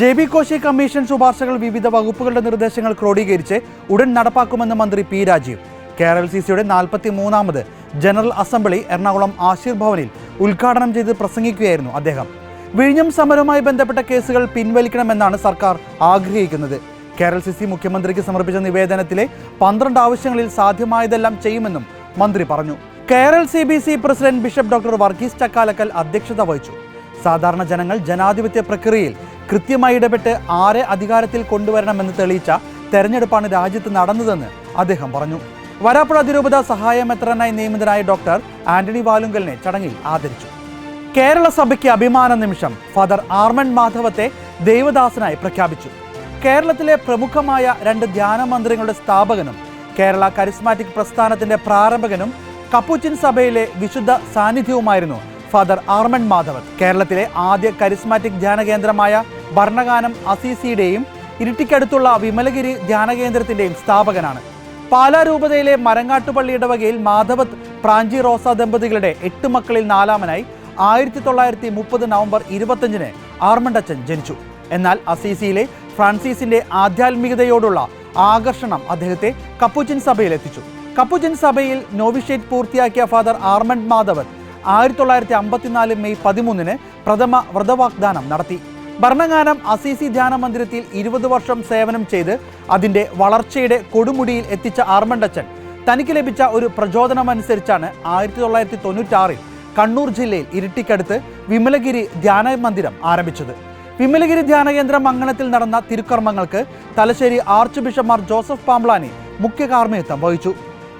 J B Koshy commission ശുപാർശകൾ വിവിധ വകുപ്പുകളുടെ നിർദ്ദേശങ്ങൾ ക്രോഡീകരിച്ച് ഉടൻ നടപ്പാക്കുമെന്ന് മന്ത്രി പി രാജീവ്. കേരള സി സിയുടെ നാൽപ്പത്തി മൂന്നാമത് ജനറൽ അസംബ്ലി എറണാകുളം ആശീർ ഭവനിൽ ഉദ്ഘാടനം ചെയ്ത് പ്രസംഗിക്കുകയായിരുന്നു അദ്ദേഹം. വിഴിഞ്ഞം സമരവുമായി ബന്ധപ്പെട്ട കേസുകൾ പിൻവലിക്കണമെന്നാണ് സർക്കാർ ആഗ്രഹിക്കുന്നത്. കേരള സി സി മുഖ്യമന്ത്രിക്ക് സമർപ്പിച്ച നിവേദനത്തിലെ പന്ത്രണ്ട് ആവശ്യങ്ങളിൽ സാധ്യമായതെല്ലാം ചെയ്യുമെന്നും മന്ത്രി പറഞ്ഞു. Kerala C B C president bishop doctor Varghese Chakkalakkal അധ്യക്ഷത വഹിച്ചു. സാധാരണ ജനങ്ങൾ ജനാധിപത്യ പ്രക്രിയയിൽ കൃത്യമായി ഇടപെട്ട് ആരെ അധികാരത്തിൽ കൊണ്ടുവരണമെന്ന് തെളിയിച്ച തെരഞ്ഞെടുപ്പാണ് രാജ്യത്ത് നടന്നതെന്ന് അദ്ദേഹം പറഞ്ഞു. വരാപ്പുഴ അതിരൂപത സഹായമെത്രനായി നിയമിതനായ ഡോക്ടർ ആന്റണി വാലുങ്കലിനെ ചടങ്ങിൽ ആദരിച്ചു. കേരള സഭയ്ക്ക് അഭിമാന നിമിഷം ഫാദർ ആർമൻ മാധവത്തെ ദേവദാസനായി പ്രഖ്യാപിച്ചു. കേരളത്തിലെ പ്രമുഖമായ രണ്ട് ധ്യാന മന്ദിരങ്ങളുടെ സ്ഥാപകനും കേരള കരിസ്മാറ്റിക് പ്രസ്ഥാനത്തിന്റെ പ്രാരംഭകനും കപ്പൂച്ചിൻ സഭയിലെ വിശുദ്ധ സാന്നിധ്യവുമായിരുന്നു ഫാദർ ആർമൻ മാധവൻ. കേരളത്തിലെ ആദ്യ കരിസ്മാറ്റിക് ധ്യാന കേന്ദ്രമായ ഭരണഗാനം അസീസിയുടെയും ഇരിട്ടിക്കടുത്തുള്ള വിമലഗിരി ധ്യാനകേന്ദ്രത്തിന്റെയും സ്ഥാപകനാണ്. പാലാ രൂപതയിലെ മരങ്ങാട്ടുപള്ളി ഇടവകയിൽ മാധവത് പ്രാഞ്ചി റോസ ദമ്പതികളുടെ എട്ട് മക്കളിൽ നാലാമനായി ആയിരത്തി തൊള്ളായിരത്തി മുപ്പത് നവംബർ ഇരുപത്തഞ്ചിന് ആർമണ്ടച്ചൻ ജനിച്ചു. എന്നാൽ അസീസിയിലെ ഫ്രാൻസിസിന്റെ ആധ്യാത്മികതയോടുള്ള ആകർഷണം അദ്ദേഹത്തെ കപ്പുച്ചിൻ സഭയിൽ എത്തിച്ചു. കപ്പുച്ചിൻ സഭയിൽ നോവിഷേറ്റ് പൂർത്തിയാക്കിയ ഫാദർ ആർമണ്ട് മാധവൻ ആയിരത്തി തൊള്ളായിരത്തി അമ്പത്തിനാല് മെയ് പതിമൂന്നിന് പ്രഥമ വ്രതവാഗ്ദാനം നടത്തി. ഭരണഗാനം അസീസി ധ്യാന മന്ദിരത്തിൽ ഇരുപത് വർഷം സേവനം ചെയ്ത് അതിന്റെ വളർച്ചയുടെ കൊടുമുടിയിൽ എത്തിച്ച ആർമണ്ടച്ചൻ തനിക്ക് ലഭിച്ച ഒരു പ്രചോദനമനുസരിച്ചാണ് ആയിരത്തി തൊള്ളായിരത്തി തൊണ്ണൂറ്റാറിൽ കണ്ണൂർ ജില്ലയിൽ ഇരിട്ടിക്കടുത്ത് വിമലഗിരി ധ്യാന മന്ദിരം ആരംഭിച്ചത്. വിമലഗിരി ധ്യാന കേന്ദ്രം അങ്കണത്തിൽ നടന്ന തിരുക്കർമ്മങ്ങൾക്ക് Thalassery archbishop Joseph Pamplany മുഖ്യ കാർമ്മികത്വം വഹിച്ചു.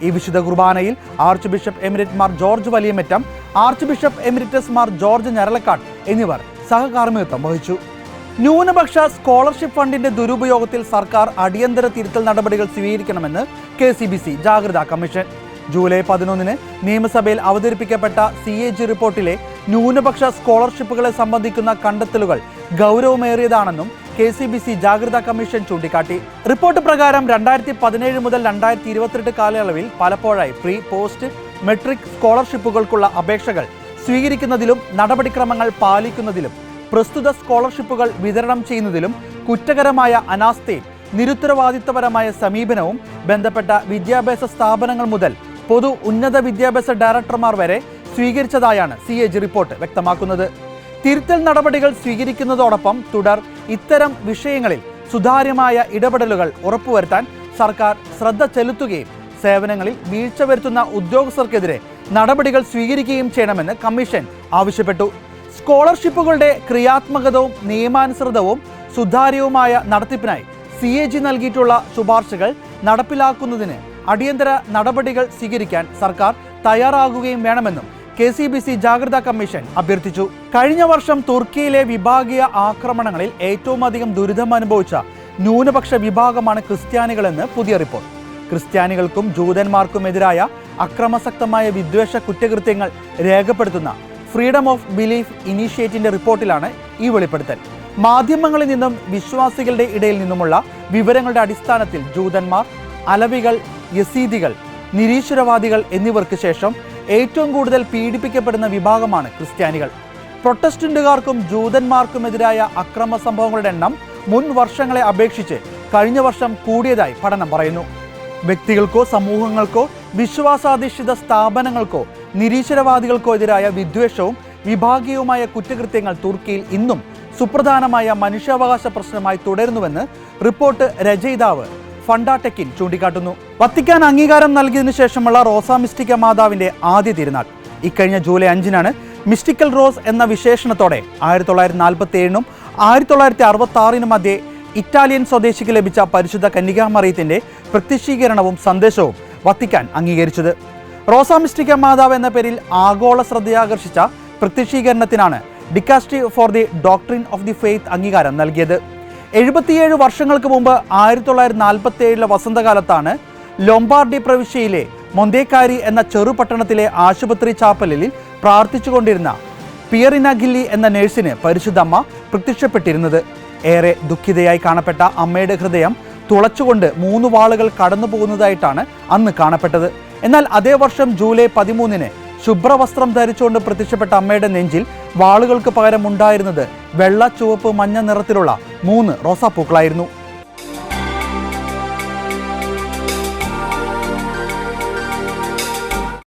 ഈ വിശുദ്ധ കുർബാനയിൽ archbishop emeritus Mar George Valiyamattam archbishop emeritus Mar George Njaralakatt എന്നിവർ സഹകാർമ്മികത്വം വഹിച്ചു. ന്യൂനപക്ഷ സ്കോളർഷിപ്പ് ഫണ്ടിന്റെ ദുരുപയോഗത്തിൽ സർക്കാർ അടിയന്തര തിരുത്തൽ നടപടികൾ സ്വീകരിക്കണമെന്ന് കെ സി ബി സി ജാഗ്രതാ കമ്മീഷൻ. ജൂലൈ പതിനൊന്നിന് നിയമസഭയിൽ അവതരിപ്പിക്കപ്പെട്ട സി എ ജി റിപ്പോർട്ടിലെ ന്യൂനപക്ഷ സ്കോളർഷിപ്പുകളെ സംബന്ധിക്കുന്ന കണ്ടെത്തലുകൾ ഗൗരവമേറിയതാണെന്നും കെ സി ബി സി ജാഗ്രതാ കമ്മീഷൻ ചൂണ്ടിക്കാട്ടി. റിപ്പോർട്ട് പ്രകാരം രണ്ടായിരത്തി പതിനേഴ് മുതൽ രണ്ടായിരത്തി ഇരുപത്തിരണ്ട് കാലയളവിൽ പലപ്പോഴായി പ്രീ പോസ്റ്റ് മെട്രിക് സ്കോളർഷിപ്പുകൾക്കുള്ള അപേക്ഷകൾ സ്വീകരിക്കുന്നതിലും നടപടിക്രമങ്ങൾ പാലിക്കുന്നതിലും പ്രസ്തുത സ്കോളർഷിപ്പുകൾ വിതരണം ചെയ്യുന്നതിലും കുറ്റകരമായ അനാസ്ഥയും നിരുത്തരവാദിത്തപരമായ സമീപനവും ബന്ധപ്പെട്ട വിദ്യാഭ്യാസ സ്ഥാപനങ്ങൾ മുതൽ പൊതു ഉന്നത വിദ്യാഭ്യാസ ഡയറക്ടർമാർ വരെ സ്വീകരിച്ചതായാണ് സി എ ജി റിപ്പോർട്ട് വ്യക്തമാക്കുന്നത്. തിരുത്തൽ നടപടികൾ സ്വീകരിക്കുന്നതോടൊപ്പം തുടർ ഇത്തരം വിഷയങ്ങളിൽ സുതാര്യമായ ഇടപെടലുകൾ ഉറപ്പുവരുത്താൻ സർക്കാർ ശ്രദ്ധ ചെലുത്തുകയും സേവനങ്ങളിൽ വീഴ്ച വരുത്തുന്ന ഉദ്യോഗസ്ഥർക്കെതിരെ നടപടികൾ സ്വീകരിക്കുകയും ചെയ്യണമെന്ന് കമ്മീഷൻ ആവശ്യപ്പെട്ടു. സ്കോളർഷിപ്പുകളുടെ ക്രിയാത്മകതവും നിയമാനുസൃതവും സുതാര്യവുമായ നടത്തിപ്പിനായി സി എ ജി നൽകിയിട്ടുള്ള ശുപാർശകൾ നടപ്പിലാക്കുന്നതിന് അടിയന്തര നടപടികൾ സ്വീകരിക്കാൻ സർക്കാർ തയ്യാറാകുകയും വേണമെന്നും കെ സി ബി സി ജാഗ്രതാ കമ്മീഷൻ അഭ്യർത്ഥിച്ചു. കഴിഞ്ഞ വർഷം തുർക്കിയിലെ വിഭാഗീയ ആക്രമണങ്ങളിൽ ഏറ്റവും അധികം ദുരിതം അനുഭവിച്ച ന്യൂനപക്ഷ വിഭാഗമാണ് ക്രിസ്ത്യാനികളെന്ന് പുതിയ റിപ്പോർട്ട്. ക്രിസ്ത്യാനികൾക്കും ജൂതന്മാർക്കും ജൂതന്മാർക്കുമെതിരായ അക്രമസക്തമായ വിദ്വേഷ കുറ്റകൃത്യങ്ങൾ രേഖപ്പെടുത്തുന്ന ഫ്രീഡം ഓഫ് ബിലീഫ് ഇനീഷ്യേറ്റിന്റെ റിപ്പോർട്ടിലാണ് ഈ വെളിപ്പെടുത്തൽ. മാധ്യമങ്ങളിൽ നിന്നും വിശ്വാസികളുടെ ഇടയിൽ നിന്നുമുള്ള വിവരങ്ങളുടെ അടിസ്ഥാനത്തിൽ ജൂതന്മാർ അലവികൾ യസീദികൾ നിരീശ്വരവാദികൾ എന്നിവർക്ക് ശേഷം ഏറ്റവും കൂടുതൽ പീഡിപ്പിക്കപ്പെടുന്ന വിഭാഗമാണ് ക്രിസ്ത്യാനികൾ. പ്രൊട്ടസ്റ്റന്റുകാർക്കും ജൂതന്മാർക്കുമെതിരായ അക്രമ സംഭവങ്ങളുടെ എണ്ണം മുൻ വർഷങ്ങളെ അപേക്ഷിച്ച് കഴിഞ്ഞ വർഷം കൂടിയതായി പഠനം പറയുന്നു. വ്യക്തികൾക്കോ സമൂഹങ്ങൾക്കോ വിശ്വാസാധിഷ്ഠിത സ്ഥാപനങ്ങൾക്കോ നിരീശ്വരവാദികൾക്കോ എതിരായ വിദ്വേഷവും വിഭാഗീയവുമായ കുറ്റകൃത്യങ്ങൾ തുർക്കിയിൽ ഇന്നും സുപ്രധാനമായ മനുഷ്യാവകാശ പ്രശ്നമായി തുടരുന്നുവെന്ന് റിപ്പോർട്ട് രചയിതാവ് ഫണ്ടാടെക്കിൻ ചൂണ്ടിക്കാട്ടുന്നു. വത്തിക്കാൻ അംഗീകാരം നൽകിയതിനു ശേഷമുള്ള റോസാ മിസ്റ്റിക്ക മാതാവിന്റെ ആദ്യ തിരുനാൾ. ഇക്കഴിഞ്ഞ ജൂലൈ അഞ്ചിനാണ് മിസ്റ്റിക്കൽ റോസ് എന്ന വിശേഷണത്തോടെ ആയിരത്തി തൊള്ളായിരത്തി നാൽപ്പത്തി ഏഴിനും ആയിരത്തി തൊള്ളായിരത്തി അറുപത്തി ആറിനും മധ്യേ ഇറ്റാലിയൻ സ്വദേശിക്ക് ലഭിച്ച പരിശുദ്ധ കന്യകാമറിയത്തിന്റെ പ്രത്യക്ഷീകരണവും സന്ദേശവും വത്തിക്കാൻ അംഗീകരിച്ചത്. റോസ മിസ്റ്റിക്ക മാതാവ് എന്ന പേരിൽ ആഗോള ശ്രദ്ധയാകർഷിച്ച പ്രത്യക്ഷീകരണത്തിനാണ് dicastery for the doctrine of the faith അംഗീകാരം നൽകിയത്. എഴുപത്തിയേഴ് വർഷങ്ങൾക്ക് മുമ്പ് ആയിരത്തി തൊള്ളായിരത്തി നാൽപ്പത്തി ഏഴിലെ വസന്തകാലത്താണ് ലൊംബാർഡി പ്രവിശ്യയിലെ മൊന്തേക്കാരി എന്ന ചെറുപട്ടണത്തിലെ ആശുപത്രി ചാപ്പലിൽ പ്രാർത്ഥിച്ചുകൊണ്ടിരുന്ന പിയറിന ഗില്ലി എന്ന നഴ്സിന് പരിശുദ്ധമ്മ പ്രത്യക്ഷപ്പെട്ടിരുന്നത്. ഏറെ ദുഃഖിതയായി കാണപ്പെട്ട അമ്മയുടെ ഹൃദയം തുളച്ചുകൊണ്ട് മൂന്ന് വാളുകൾ കടന്നു പോകുന്നതായിട്ടാണ് അന്ന് കാണപ്പെട്ടത്. എന്നാൽ അതേ വർഷം ജൂലൈ പതിമൂന്നിന് ശുഭ്രവസ്ത്രം ധരിച്ചുകൊണ്ട് പ്രത്യക്ഷപ്പെട്ട അമ്മയുടെ നെഞ്ചിൽ വാളുകൾക്ക് പകരം ഉണ്ടായിരുന്നത് വെള്ള ചുവപ്പ് മഞ്ഞ നിറത്തിലുള്ള മൂന്ന് റോസാപ്പൂക്കളായിരുന്നു.